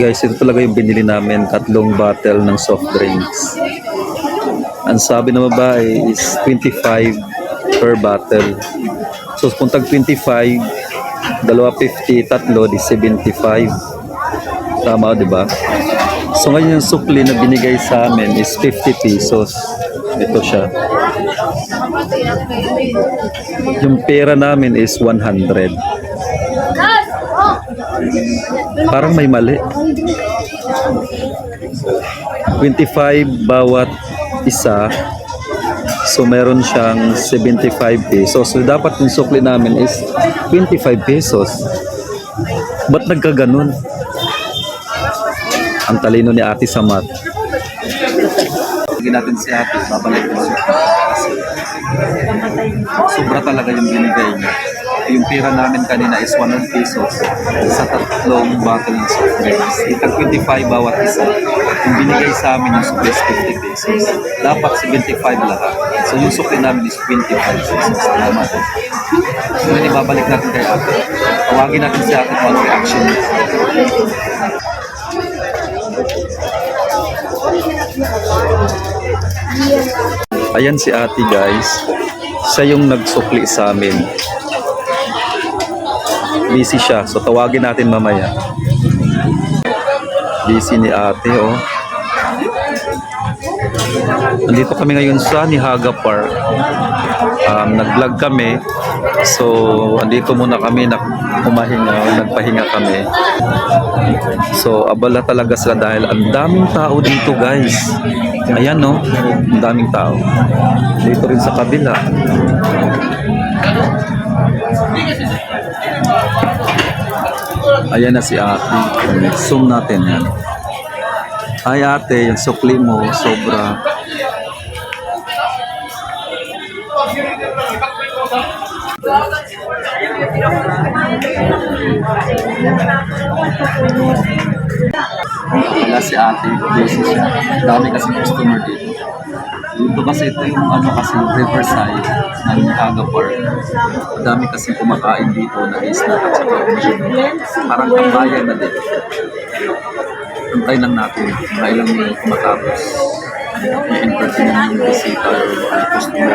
Guys, ito talaga yung binili namin, tatlong bottle ng soft drinks. Ang sabi ng babae is 25 per bottle. So kung tag 25, dalawa 50, tatlo di 75. Tama, di ba? So ngayon yung sukli na binigay sa amin is 50 pesos. Ito siya. Yung pera namin is 100. Parang may mali. 25 bawat isa. So meron siyang 75 pesos. So dapat yung sukli namin is 25 pesos. Ba't nagkaganon? Ang talino ni ate sa math. Sige natin si ate, babalik sobra talaga yung binigay niya. Yung pera namin kanina is 100 pesos sa tatlong bottle ng soft drinks. Itag 25 bawat isa. Yung binigay sa amin yung sukli is 50 pesos. Dapat 75 lahat. So yung sukli namin is 25 pesos. Salamat. So yun, ibabalik natin kay ate. Tawagin natin si ate kung reaction niya. Ayan si ate guys. Siya yung nagsukli sa amin. Busy siya. So tawagin natin mamaya. Busy ni ate oh. Nandito kami ngayon sa Nihaga Park. Um, nag-vlog kami. So, andito muna kami na kumahinga, nagpahinga kami. So, abala talaga sila dahil ang daming tao dito, guys. Ayan, no? Ang daming tao. Dito rin sa kabila. Ayan na si ate. Zoom natin yan. Ay ate, yung sukli mo, sobra. Wala si ate, busy siya. Dami kasi customer dito. Dito kasi ito yung ano kasi Riverside ng Haga Park. Dami kasi kumakain dito na snack at saka parang tambayan na din. Antay lang natin, mga ilang minute matapos i-entertain yung bisita or customer.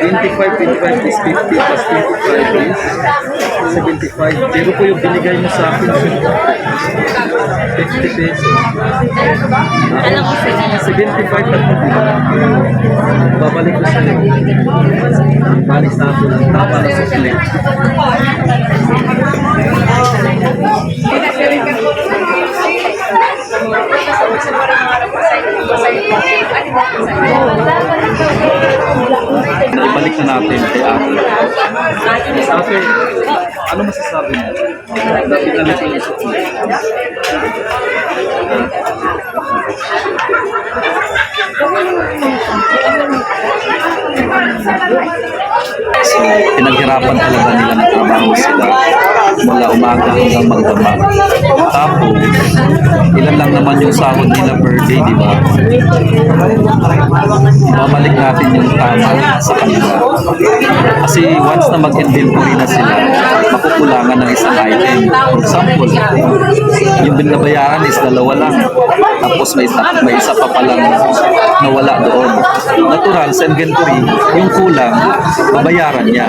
Twenty-five, twenty-five is 50 plus 25 is 75. Pero po yung binigay mo sa akin, 50 pesos. Alam ko sa 75 na po. Babalik ko sa Balik sa ako ng tama na sa sila. Ibalik na natin kay Ate. Ate, ano masasabi mo? Dapat na natin mo. So, pinaghirapan talaga nila ng trabaho sila mula umaga hanggang magdama. Tapos, ilan lang naman yung sahod nila per day, di ba? Babalik natin yung tama sa kanila. Kasi once na mag-inventory na sila, makukulangan ng isang item. For example, yung binabayaran is dalawa lang. Tapos may isa, may isa pa palang nawala doon. Natural, sa inventory, yung kulang, babayaran niya.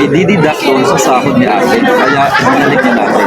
I-deduct doon sa sahod ni ate. Kaya, binalik niya natin.